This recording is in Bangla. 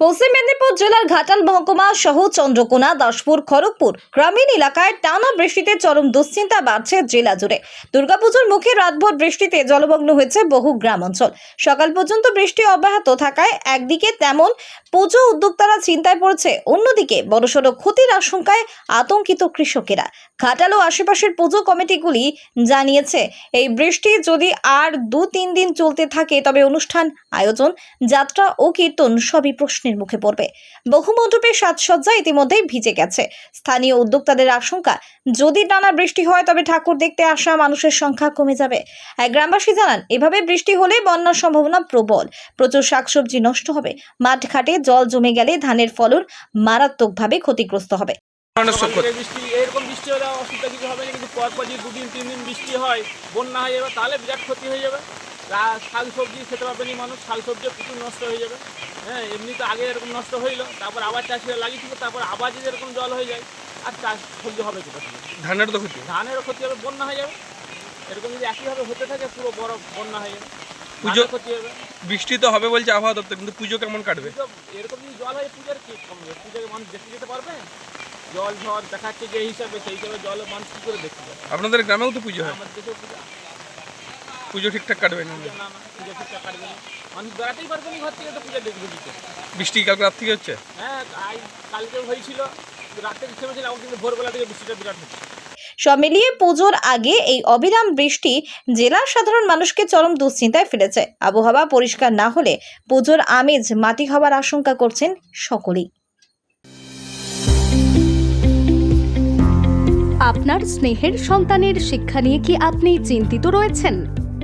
পশ্চিম মেদিনীপুর জেলার ঘাটাল মহকুমা সহ চন্দ্রকোনা, দাসপুর, খড়গপুর গ্রামীণ এলাকায় টানা বৃষ্টিতে চরম দুশ্চিন্তা বাড়ছে জেলা জুড়ে। দুর্গাপুজোর মুখে রাতভর বৃষ্টিতে জলমগ্ন হয়েছে বহু গ্রাম অঞ্চল সকাল পর্যন্ত বৃষ্টি অব্যাহত থাকায় একদিকে তেমন পুজো উদ্যোক্তারা চিন্তায় পড়েছে, অন্যদিকে বড়সড় ক্ষতির আশঙ্কায় আতঙ্কিত কৃষকেরা। ঘাটাল ও আশেপাশের পুজো কমিটিগুলি জানিয়েছে, এই বৃষ্টি যদি আর দু তিন দিন চলতে থাকে তবে অনুষ্ঠান, আয়োজন, যাত্রা ও কীর্তন সবই প্রশ্নের মুখে পড়বে। বহু মণ্ডপের সাজসজ্জা ইতিমধ্যেই ভিজে গেছে। স্থানীয় উদ্যোক্তাদের আশঙ্কা যদি টানা বৃষ্টি হয় তবে ঠাকুর দেখতে আসা মানুষের সংখ্যা কমে যাবে। এক গ্রামবাসী জানান এভাবে বৃষ্টি হলে বন্যার সম্ভাবনা প্রবল। প্রচুর শাকসবজি নষ্ট হবে। মাঠ ঘাটে জল জমে গেলে ধানের ফলন মারাত্মকভাবে ক্ষতিগ্রস্ত হবে। বৃষ্টি এরকম বৃষ্টি হলে অসুবিধা কিছু হবে না কিন্তু পরপর যদি দুদিন তিন দিন বৃষ্টি হয় বন্যা হয়ে যাবে তাহলে বিরাট ক্ষতি হয়ে যাবে। শাক সবজি খেতে পারবে না মানুষ শাক সবজিও প্রচুর নষ্ট হয়ে যাবে। হ্যাঁ এমনি তো আগে এরকম নষ্ট হইল তারপর আবার চাষিরা লাগিয়েছিল তারপর আবার যদি এরকম জল হয়ে যায় আর চাষ সবজি হবে কোথা থেকে? ধানের তো ক্ষতি। ধানেরও ক্ষতি হবে বন্যা হয়ে যাবে। এরকম যদি একইভাবে হতে থাকে পুরো বড় বন্যা হয়ে যাবে। পুজো- ক্ষতি হবে। বৃষ্টি তো হবে বলছে আবহাওয়া দপ্তর কিন্তু পুজো কেমন কাটবে? এরকম যদি জল হয় পুজোর কি কমবে পুজোকে মানুষ দেখতে যেতে পারবে? জল ঝড় দেখাচ্ছে যে হিসাবে সেই হিসাবে জল মানুষ কী করে দেখতে পাবে আপনাদের গ্রামেও তো পুজো হয়। আমাদের দেশেও পূজা পুজো ঠিকঠাক কাটবে না? পূজা না ঠিকঠাক কাটবে না। মানুষ বেড়াতেই পারবে না ঘর থেকে? তো পূজা দেখবে দিতে বৃষ্টি কালকে রাত থেকে হচ্ছে? হ্যাঁ আজ কালকেও হয়েছিল। রাতে থেমেছিল এখন কিন্তু ভোরবেলা থেকে বৃষ্টিটা বিরাট হচ্ছে। সব মিলিয়ে পুজোর আগে এই অবিরাম বৃষ্টি জেলার সাধারণ মানুষকে চরম দুশ্চিন্তায় ফেলেছে। আবহাওয়া পরিষ্কার না হলে পুজোর আমেজ মাটি হওয়ার আশঙ্কা করছেন সকলেই। আপনার স্নেহের সন্তানের শিক্ষা নিয়ে কি আপনি চিন্তিত রয়েছেন?